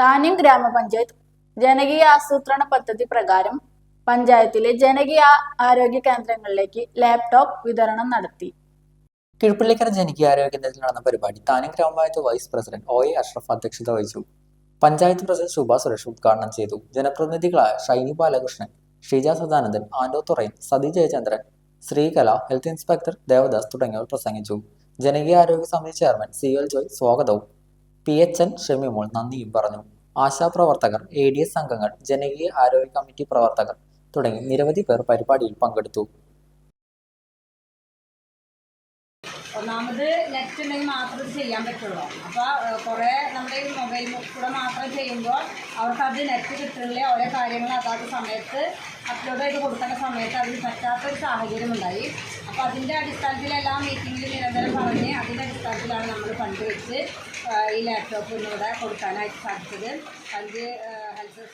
താന്യം ഗ്രാമപഞ്ചായത്ത് ജനകീയ ആസൂത്രണ പദ്ധതി പ്രകാരം പഞ്ചായത്തിലെ ജനകീയ ആരോഗ്യ കേന്ദ്രങ്ങളിലേക്ക് ലാപ്ടോപ്പ് വിതരണം നടത്തി. കീഴ്പള്ളിക്കര ജനകീയ ആരോഗ്യ കേന്ദ്രത്തിൽ നടന്ന പരിപാടി താനും grama panchayat vice president O A Ashraf അധ്യക്ഷത വഹിച്ചു. പഞ്ചായത്ത് പ്രസിഡന്റ് ശുഭ സുരേഷ് ഉദ്ഘാടനം ചെയ്തു. ജനപ്രതിനിധികളായ ഷൈനി ബാലകൃഷ്ണൻ ഷീജ സദാനന്ദൻ ആൻഡോ തുറൈൻ സതി ജയചന്ദ്രൻ ശ്രീകല ഹെൽത്ത് ഇൻസ്പെക്ടർ ദേവദാസ് തുടങ്ങിയവർ പ്രസംഗിച്ചു. ജനകീയ ആരോഗ്യ സമിതി ചെയർമാൻ സി എൽ ജോയ് സ്വാഗതവും പി എച്ച് എൻ ഷെമിമോൾ നന്ദിയും പറഞ്ഞു. ആശാപ്രവർത്തകർ എ ഡി എസ് അംഗങ്ങൾ ജനകീയ ആരോഗ്യ കമ്മിറ്റി പ്രവർത്തകർ തുടങ്ങി നിരവധി പേർ പരിപാടിയിൽ പങ്കെടുത്തു. ഒന്നാമത് നെറ്റ് ഉണ്ടെങ്കിൽ മാത്രം ഇത് ചെയ്യാൻ പറ്റുള്ളൂ. അപ്പോൾ കുറേ നമ്മുടെ ഈ മൊബൈൽ കൂടെ മാത്രം ചെയ്യുമ്പോൾ അവർക്ക് അത് നെറ്റ് കിട്ടുന്നില്ല ഓരോ കാര്യങ്ങൾ അതാത് സമയത്ത് അപ്ലോഡ് ചെയ്ത് കൊടുക്കുന്ന സമയത്ത് അതിന് പറ്റാത്തൊരു സാഹചര്യം ഉണ്ടായി. അപ്പോൾ അതിന്റെ അടിസ്ഥാനത്തിൽ എല്ലാ മീറ്റിങ്ങിലും നിരന്തരം പറഞ്ഞ് അതിന്റെ അടിസ്ഥാനത്തിലാണ് നമ്മൾ ഫണ്ട് വെച്ച് ഈ ലാപ്ടോപ്പ് ഇന്നിവിടെ കൊടുക്കാനായിട്ട് സാധിച്ചത്. അഞ്ച് ഹെൽത്ത്